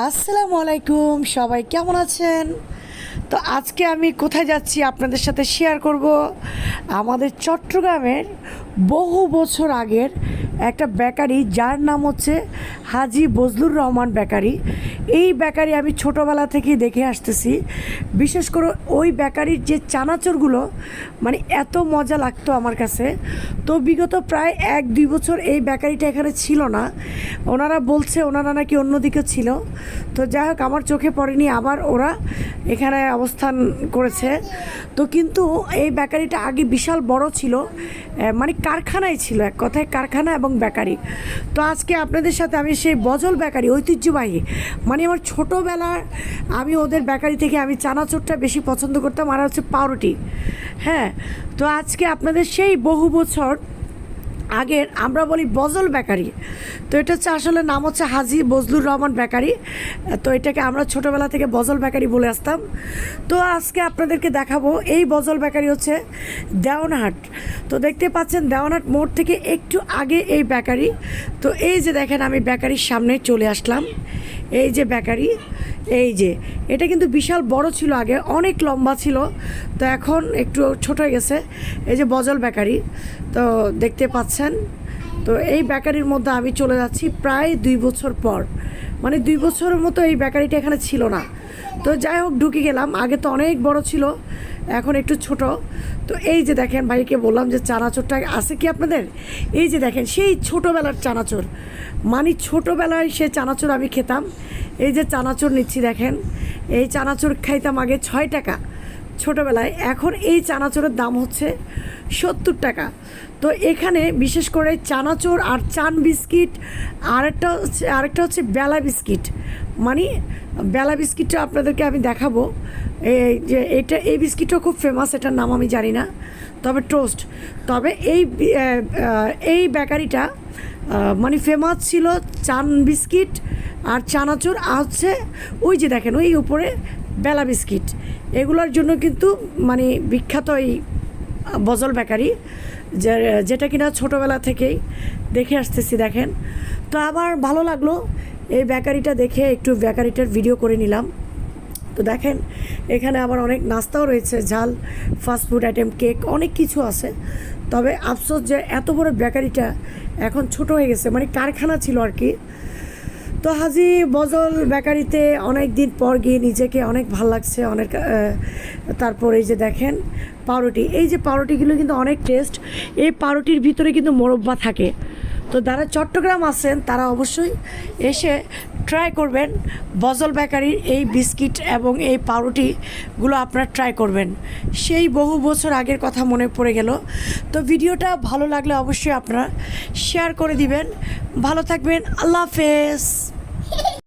আসসালামু আলাইকুম, সবাই কেমন আছেন? তো আজকে আমি কোথায় যাচ্ছি আপনাদের সাথে শেয়ার করব। আমাদের চট্টগ্রামের বহু বছর আগের একটা বেকারি, যার নাম হচ্ছে হাজি বজলুর রহমান বেকারি। এই বেকারি আমি ছোটোবেলা থেকেই দেখে আসতেছি। বিশেষ করে ওই বেকারির যে চানাচুরগুলো মানে এত মজা লাগতো আমার কাছে। তো বিগত প্রায় এক, দুই বছর এই বেকারিটা এখানে ছিল না। ওনারা বলছে ওনারা নাকি অন্যদিকে ছিল। তো যাই হোক, আমার চোখে পড়েনি, আবার ওরা এখানে অবস্থান করেছে। তো কিন্তু এই বেকারিটা আগে বিশাল বড় ছিল। মানে কারখানায় ছিল, এক কথায় কারখানা এবং বেকারি। তো আজকে আপনাদের সাথে আমি সেই বজল বেকারি ঐতিহ্যবাহী মানে আমার ছোটোবেলার আমি ওদের বেকারি থেকে আমি চানাচুরটা বেশি পছন্দ করতাম, আর হচ্ছে পাউরুটি। হ্যাঁ তো আজকে আপনাদের সেই বহু বছর আগের আমরা বলি বজল বেকারি। তো এটা হচ্ছে আসলে নাম হচ্ছে হাজি বজলুর রহমান বেকারি। তো এটাকে আমরা ছোটোবেলা থেকে বজল বেকারি বলে আসতাম। তো আজকে আপনাদেরকে দেখাবো, এই বজল বেকারি হচ্ছে দেওয়ানহাট। তো দেখতে পাচ্ছেন দেওয়ানহাট মোড় থেকে একটু আগে এই বেকারি। তো এই যে দেখেন আমি বেকারির সামনে চলে আসলাম। এই যে বেকারি এই যে, এটা কিন্তু বিশাল বড় ছিল আগে, অনেক লম্বা ছিল। তো এখন একটু ছোট হয়ে গেছে। এই যে বজল বেকারি, তো দেখতে পাচ্ছেন। তো এই বেকারির মধ্যে আমি চলে যাচ্ছি প্রায় দুই বছর পর। মানে দুই বছরের মতো এই বেকারিটা এখানে ছিল না। তো যাই হোক, ঢুকে গেলাম। আগে তো অনেক বড় ছিল, এখন একটু ছোট। তো এই যে দেখেন, ভাইকে বললাম যে চানাচুরটা আছে কি আপনাদের? এই যে দেখেন, সেই ছোটোবেলার চানাচুর। মানে ছোটোবেলায় সে চানাচুর আমি খেতাম। এই যে চানাচুর নিচ্ছি দেখেন, এই চানাচুর খাইতাম আগে ছয় টাকা। ছোটোবেলায়, এখন এই চানাচুরের দাম হচ্ছে সত্তর টাকা। তো এখানে বিশেষ করে চানাচুর আর চান বিস্কিট, আরেকটা হচ্ছে আরেকটা হচ্ছে বেলা বিস্কিট। মানে বেলা বিস্কিটটা আপনাদেরকে আমি দেখাবো। এই যে এটা এই বিস্কিটটা খুব ফেমাস এটার নাম আমি জানি না। তবে টোস্ট তবে এই এই বেকারিটা মানে ফেমাস ছিল চান বিস্কিট আর চানাচুর। হচ্ছে ওই যে দেখেন, ওই উপরে বেলা বিস্কিট। এগুলোর জন্য কিন্তু মানে বিখ্যাত এই বজল বেকারি যেটা কিনা ছোটোবেলা থেকেই দেখে আসতেছি, দেখেন। তো আমার ভালো লাগল এই বেকারিটা দেখে, একটু বেকারিটার ভিডিও করে নিলাম। তো দেখেন, এখানে আবার অনেক নাস্তাও রয়েছে, ঝাল ফাস্টফুড আইটেম কেক অনেক কিছু আছে। তবে আফসোস যে, এত বড় বেকারিটা এখন ছোট হয়ে গেছে মানে কারখানা ছিল আর কি। তো হাজি বজল বেকারিতে অনেক দিন পর গিয়ে নিজেকে অনেক ভালো লাগছে, অনেক তারপর এই যে দেখেন পাউরুটি। এই যে পাউরুটিগুলো কিন্তু অনেক টেস্ট এই পাউরুটির ভিতরে কিন্তু মোরব্বা থাকে। তো যারা চট্টগ্রাম আছেন, তারা অবশ্যই এসে ট্রাই করবেন বজল বেকারির এই বিস্কিট এবং এই পাউরুটিগুলো আপনারা ট্রাই করবেন। সেই বহু বছর আগের কথা মনে পড়ে গেল। তো ভিডিওটা ভালো লাগলে অবশ্যই আপনারা শেয়ার করে দিবেন। ভালো থাকবেন। আল্লাহ হাফেজ।